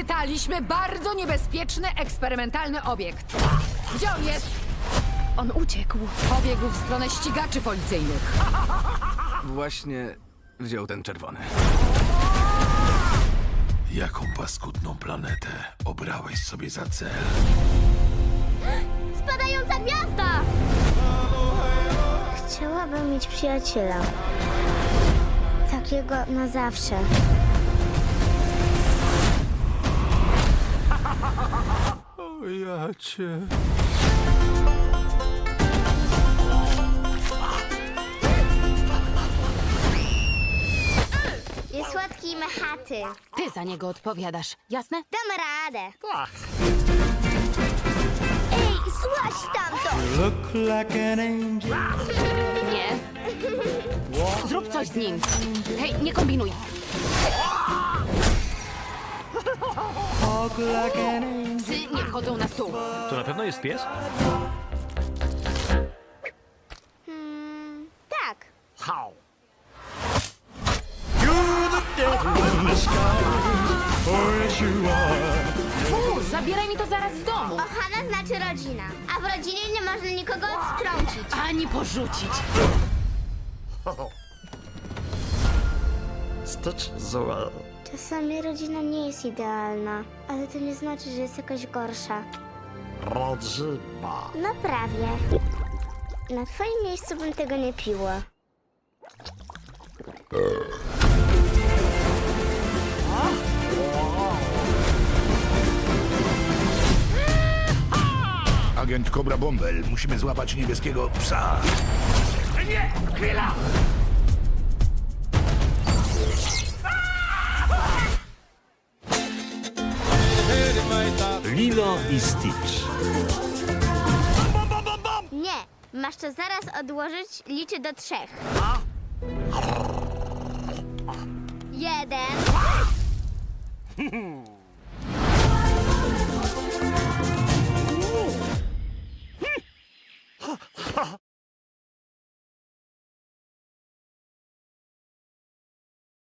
Schwytaliśmy bardzo niebezpieczny, eksperymentalny obiekt. Gdzie on jest? On uciekł. Pobiegł w stronę ścigaczy policyjnych. Właśnie wziął ten czerwony. Jaką paskudną planetę obrałeś sobie za cel? Spadająca gwiazda! Chciałabym mieć przyjaciela. Takiego na zawsze. Cię... Jest słodki i mechaty. Ty za niego odpowiadasz, jasne? Dam radę. Ej, słuchaj tamto! Look like an angel. Nie. Zrób coś z nim. Hej, nie kombinuj. Walk like an angel. Wchodzą na stół. To na pewno jest pies? Tak. You are. Fu, zabieraj mi to zaraz z domu. Ohana znaczy rodzina, a w rodzinie nie można nikogo odstrącić. Ani porzucić. Stitch złe. Czasami rodzina nie jest idealna, ale to nie znaczy, że jest jakaś gorsza. Rodzima. No prawie. Na twoim miejscu bym tego nie piła. Agent Cobra Bombel, musimy złapać niebieskiego psa. Lilo i Stitch. Nie, masz to zaraz odłożyć, liczę do trzech. Jeden.